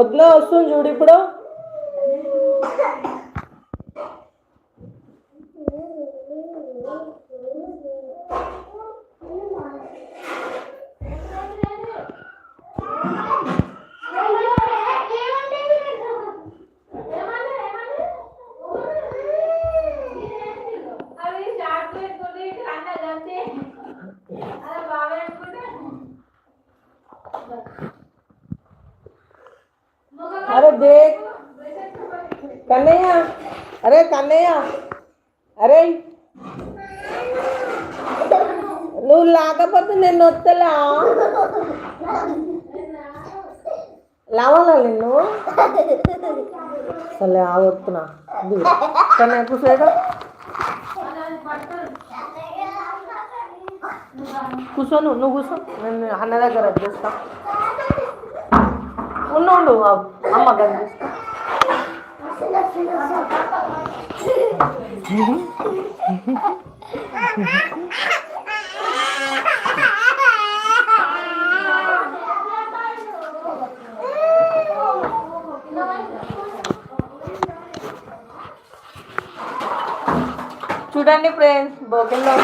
వద్దులో వస్తుంది చూడు ఇప్పుడు. కన్నయ్య? అరే కన్నయ్య? అరే? నువ్వు లేకపోతే నేను వస్తలా? లావాలా నిన్ను? సరే ఆ వస్తున్నా. కన్నయ్య కూర్చోడు కూర్చో నువ్వు కూర్చో. నేను అన్న దగ్గర వచ్చేస్తా ఉండు ఉండు అమ్మ కనిపిస్తా చూడండి ఫ్రెండ్స్ బోకెల్లో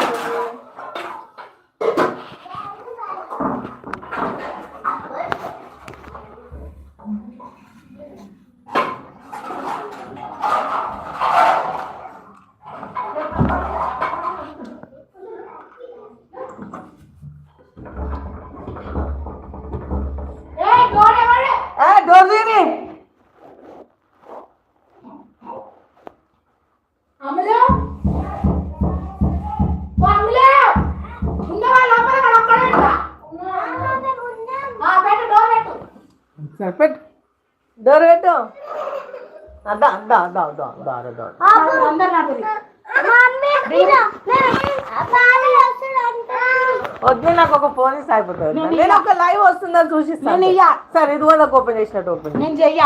వద్దు నాకు ఒక ఫోన్ ఇస్తే అయిపోతుంది. నేను ఒక లైవ్ వస్తుందని చూసిస్తాను. నేను. సరే ఇది కూడా ఓపెన్ చేసినట్టు ఓపెన్. నేను చెయ్యా.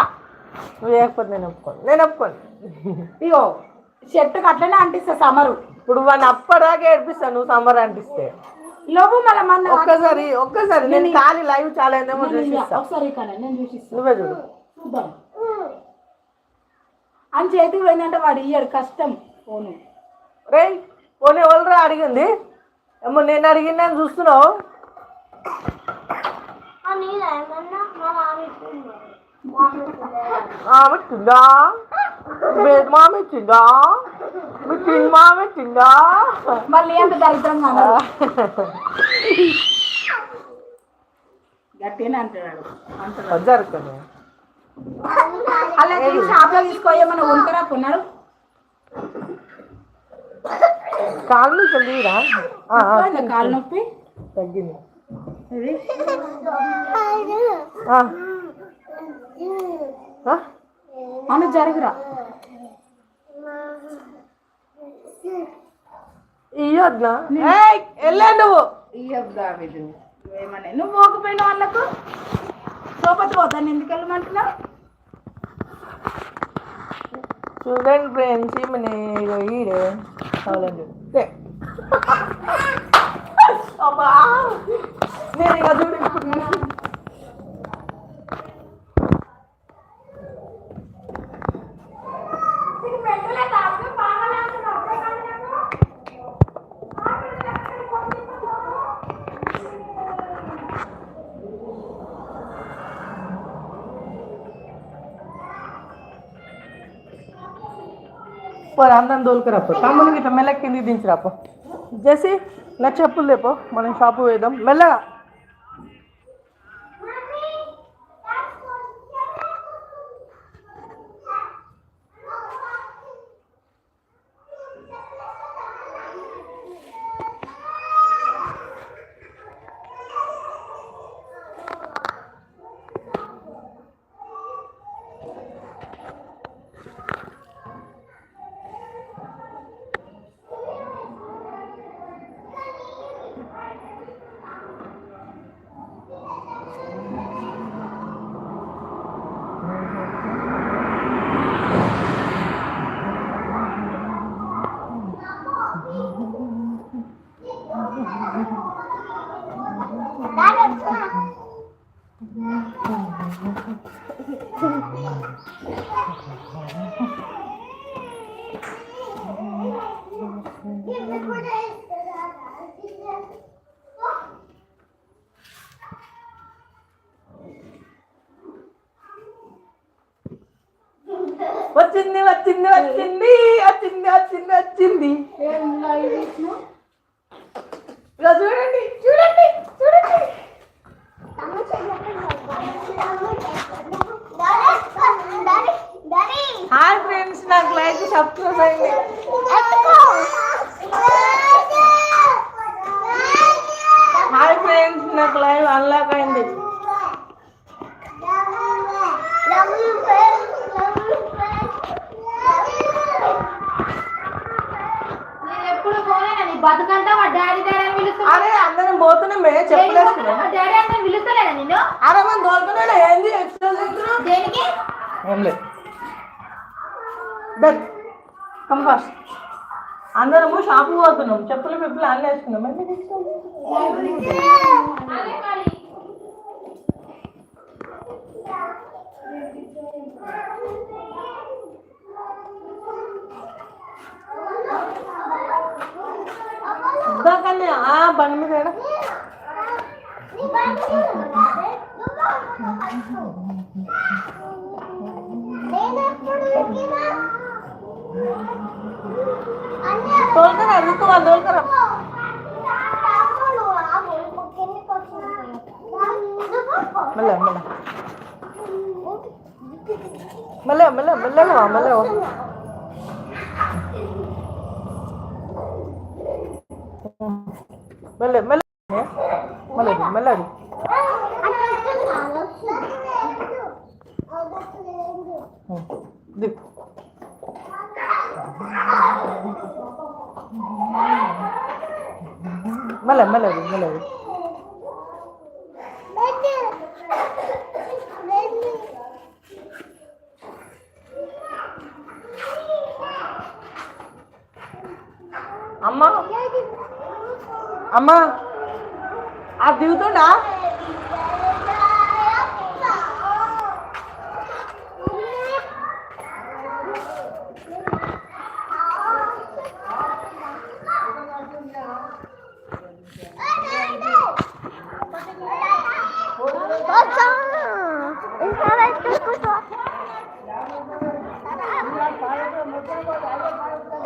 నువ్వు చేయకపోతే నేను ఒప్పుకోను. నేను ఒప్పుకోను. ఇగో చెట్టుకు అట్లనే అంటిస్తా సమరు. ఇప్పుడు వాడిని అప్పటిదాకా ఏడిపిస్తాను నువ్వు సమ్మర్ అంటిస్తే. లోపు మళ్ళీ మన ఒక్కసారి ఒక్కసారి. నేను ఖాళీ లైవ్ చాలా. చూసిస్తా. ఒకసారి నేను చూసిస్తా. నువ్వే చూడు. చూద్దాం. అని చేతికి పోయిందంటే వాడు ఇయ్యాడు కష్టం. ఫోను రే పోనీ ఎవరురా అడిగింది? ఏమో నేను అడిగిందని చూస్తున్నావు. ఆమె తిందా బేద మామ తిందా మీ తిన్ మామ తిందా మళ్ళీ ఎంత దరిద్రంగా అన్నారు. గట్టిగానే అంటున్నాడు. అలాగే షాప్లో తీసుకోయేమన్నా తీరా పోయిందా కాలు నొప్పి తగ్గింది. జరుగురా. ఇయ్యొద్దా ఏయ్, వెళ్ళే నువ్వు. ఇయ్యద్దా నువ్వు పోకపోయిన వాళ్ళకు సోపతి పోతాను ఎందుకు వెళ్ళమంటున్నావు? చూడండి ఫ్రెండ్స్ ఈమెని ఈడే. అబ్బా! నేను ఇక చూడు. దాని పోరా అందరం దోలుకురాపో తమ్ముని ఇట్లా మెల్లకి కిందికి దించిరాపో జేసి నా చెప్పులు లేపో మనం షాపు వేద్దాం మెల్లగా. వచ్చింది వచ్చింది వచ్చింది వచ్చింది వచ్చింది వచ్చింది ఇలా చూడండి చూడండి చూడండి హాయ్ ఫ్రెండ్స్ నాకు లైక్ సబ్స్క్రైబ్ అయింది. హాయ్ ఫ్రెండ్స్ నాకు లైవ్ అన్లాక్ అయింది. బతుకంతా మా డాడీ డాడీ అని పిలుస్తున్నా అరే అందరం పోతున్నామే మా డాడీ అంటే పిలుస్తలేదా నిన్ను? అరే మనం దోలుకున్నాడు ఏంది? దేనికి? ఏం లేదు. దట్ కమ్ ఫాస్ట్ అందరము షాపు పోతున్నాం చెప్పులు పెప్పులు అన్నీ వేసుకున్నాం ఎందుకు extra? అదే మరి ఇందాకనే ఆ బండి మీద ఏడ? తోలుకరా തോൽക്കറ നിൽക്കുവാ തോൽക്കറ മെല്ലെ മെല്ലെ. മെല്ലെ മെല്ലെ മെല്ലെ മെല്ലെ మెల్ల అమ్మా. అమ్మా. ఆ దిగుతుండా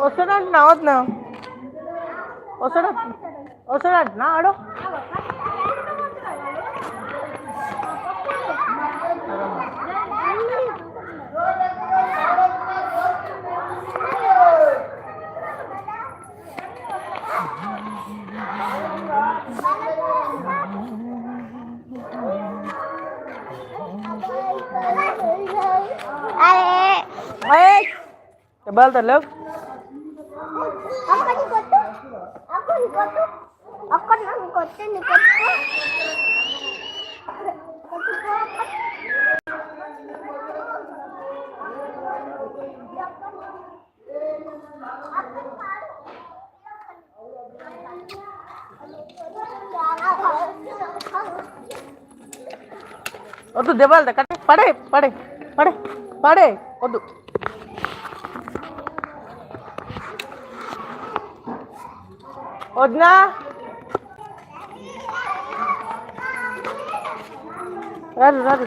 వస్తాడంట నా వద్దునా వస్తాడు వస్తాడంట నా ఆడు. বল তাহলে ಅದು ದೇವಾಲ್ದ ಕಡೆ ಪಡೆ ಪಡೆ ಪಡೆ ಪಡೆ ಒಂದು వద్దునా రాదు రాదు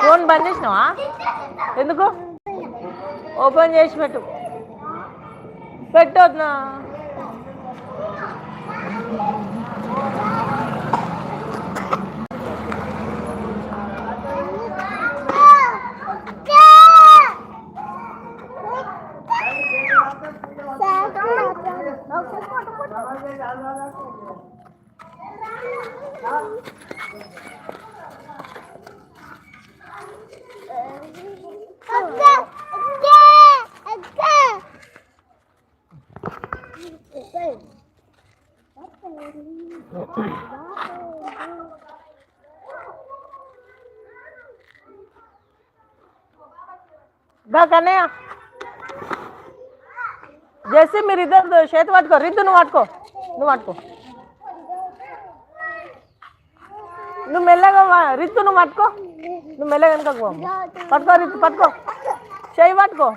ఫోన్ బంద్ చేసినావా? ఎందుకు? ఓపెన్ చేసి పెట్టు. పెట్టొద్దునా దా కన్నయ్య జెస్సీ మీరు ఇద్దరు చేతి పట్టుకో రిద్దు నువ్వు పట్టుకో నువ్వు పట్టుకో నువ్వు మెల్లగా వా- రిత్తు నువ్వు పట్టుకో నువ్వు మెల్లగా వెనకకు పో. పట్టుకో రిత్తు పట్టుకో చేయి పట్టుకో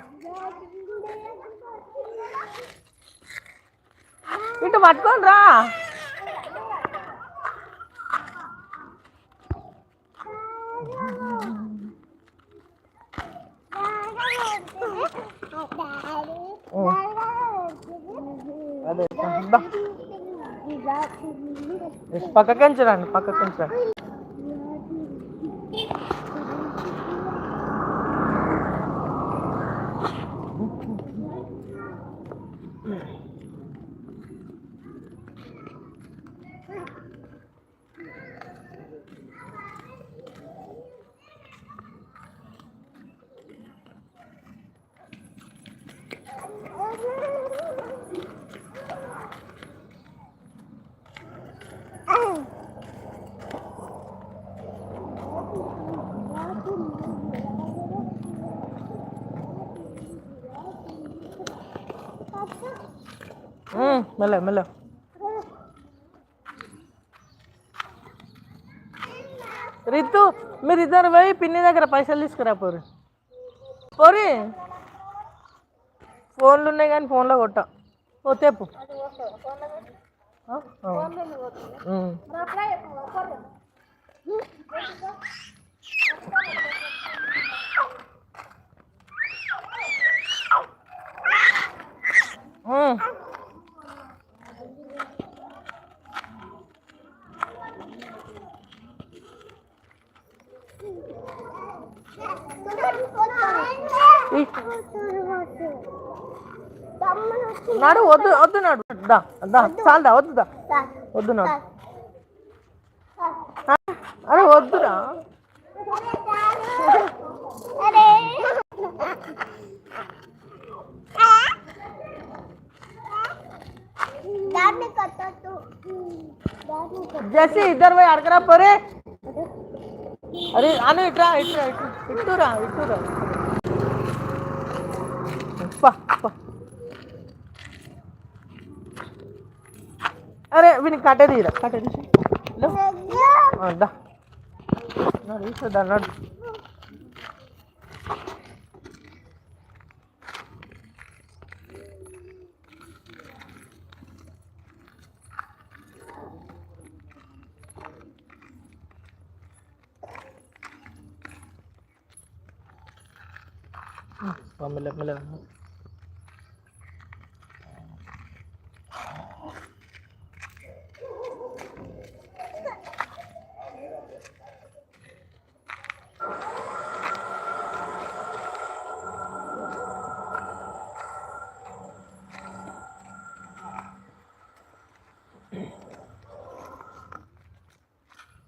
ఇటు పట్టుకొని రా అదే దా. పక్కకించి రండి పక్కకించి రండి ఉమ్, మెల్ల మెల్ల. రితు మీరు ఇద్దరు పోయి పిన్ని దగ్గర పైసలు తీసుకురా పోరు. పోరి. ఫోన్లు ఉన్నాయి కానీ ఫోన్లో కొట్ట. ఓ తెప్పు. నాడు వద్దు వద్దు నాడు దా దా చాలదా వద్దు దా వద్దు నాడు ఆ, అరే వద్దురా అరే దాన్ని కట్టద్దు దాన్ని జెస్సీ ఇద్దరు పోయి అడగరా పోరే అరే అను ఇట్రా ఇట్రా ఇటు ఇట్టురా ఇట్టురా అరే వీని కట్టే తీరా కట్టే తీసి. నడు ఇస్తుందా నడు. ఆ, మెల్ల మెల్ల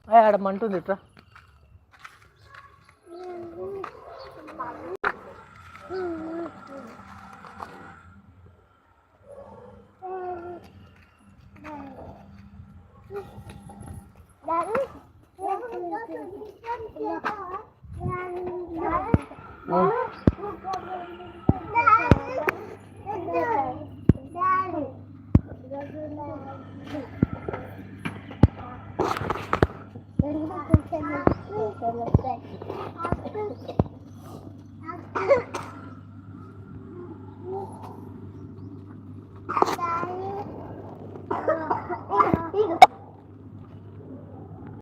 ఏ, ఆడ మంటుంది ఇట్రా Oh.